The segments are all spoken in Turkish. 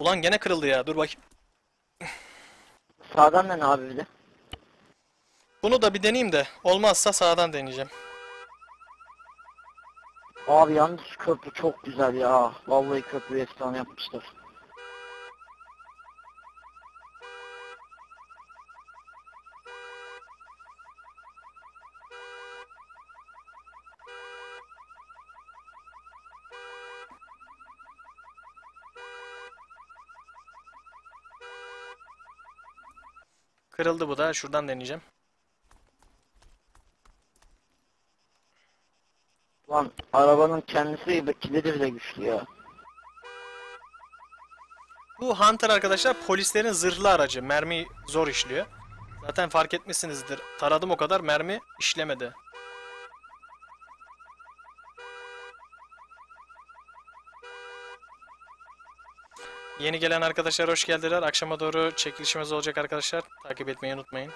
Ulan gene kırıldı ya. Dur bakayım. Sağdan dön abi bir de. Bunu da bir deneyeyim de. Olmazsa sağdan deneyeceğim. Abi yalnız köprü çok güzel ya. Vallahi köprüyü efsane yapmışlar. Kırıldı bu da. Şuradan deneyeceğim. Lan arabanın kendisi kilidi bile güçlü ya. Bu Hunter arkadaşlar polislerin zırhlı aracı. Mermi zor işliyor. Zaten fark etmişsinizdir. Taradım o kadar mermi işlemedi. Yeni gelen arkadaşlar hoş geldiler. Akşama doğru çekilişimiz olacak arkadaşlar. Takip etmeyi unutmayın.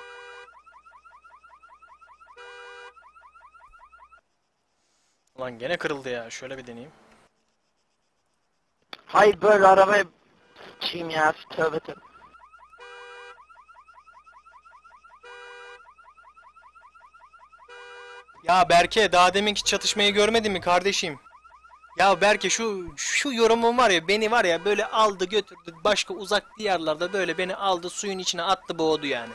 Ulan gene kırıldı ya. Şöyle bir deneyeyim. Hay böyle arabaya çiğim ya. Tövbe tövbe. Ya Berke daha deminki çatışmayı görmedin mi kardeşim? Ya Berke şu şu yorumun var ya beni var ya böyle aldı götürdü başka uzak diyarlarda böyle beni aldı suyun içine attı boğdu yani.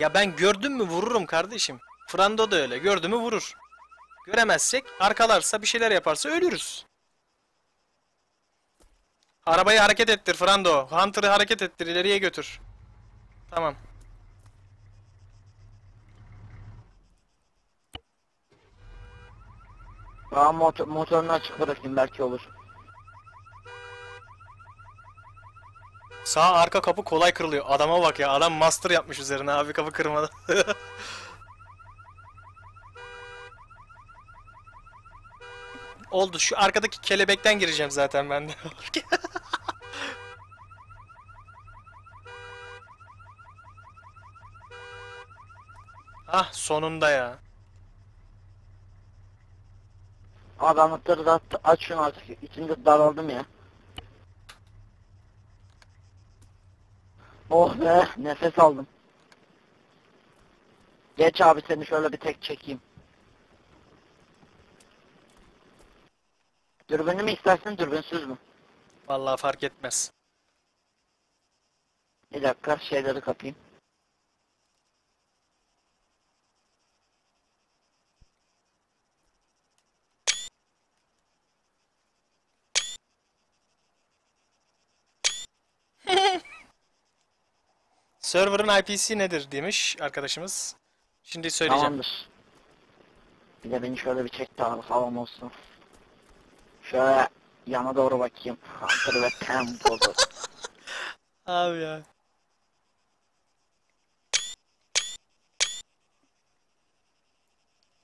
Ya ben gördüm mü vururum kardeşim. Frando da öyle gördü mü vurur. Göremezsek arkalarsa bir şeyler yaparsa ölürüz. Arabayı hareket ettir Frando. Hunter'ı hareket ettir ileriye götür. Tamam. Aa motor, motorunu açık bırakayım belki olur. Sağ arka kapı kolay kırılıyor. Adama bak ya. Adam master yapmış üzerine abi kapı kırmadı. Oldu. Şu arkadaki kelebekten gireceğim zaten ben de. ah sonunda ya. Abi anahtarı da at- aç şunu artık. İçinde daraldım ya. Oh be nefes aldım. Geç abi seni şöyle bir tek çekeyim. Dürbünlü mü istersin dürbünsüz mü? Vallahi fark etmez. Bir dakika şeyleri kapayım. Server'ın IP'si nedir demiş arkadaşımız. Şimdi söyleyeceğim. Tamamdır. Bir de beni şöyle bir çek daha havam olsun. Şöyle yana doğru bakayım. Hunter ve temposu. Abi ya.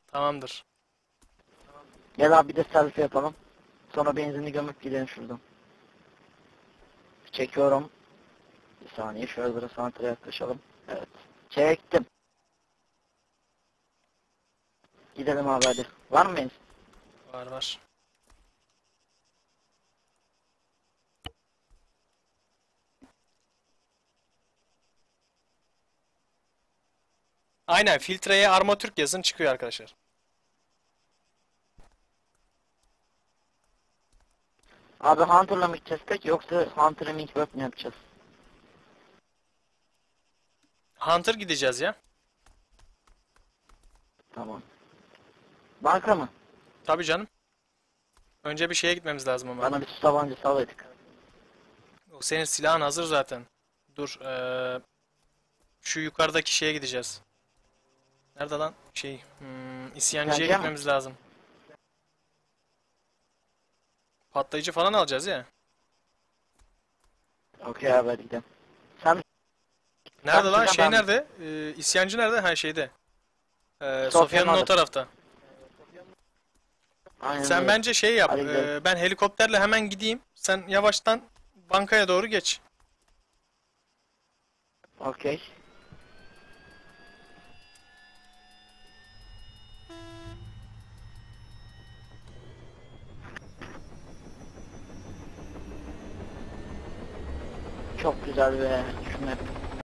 Tamamdır. Gel abi bir de selfie yapalım. Sonra benzinli gömüp gidelim şuradan. Çekiyorum. Bir saniye şöyle biraz santraya yaklaşalım. Evet. Çektim. Gidelim abi hadi. Var mı benzin? Var var. Aynen filtreye Armatürk yazın çıkıyor arkadaşlar. Abi Hunter'la mı gideceğiz tek yoksa Hunter'ı Minkwork mi yapacağız? Hunter gideceğiz ya. Tamam. Banka mı? Tabii canım. Önce bir şeye gitmemiz lazım ama. Bana bir su tabancası alaydık. O senin silahın hazır zaten. Dur. eee, şu yukarıdaki şeye gideceğiz. Nerede lan? Şey. Hmm, isyancıya mı? gitmemiz lazım. Patlayıcı falan alacağız ya. Okey abi hadi gidelim. Sen Nerede lan? Şey nerede? Ee, isyancı nerede? Ha şeyde. Ee, Sofya'nın o tarafta. Aynen Sen öyle. bence şey yap. Hadi gidelim. ee, ben helikopterle hemen gideyim. Sen yavaştan bankaya doğru geç. Okey. Çok güzel be şu map.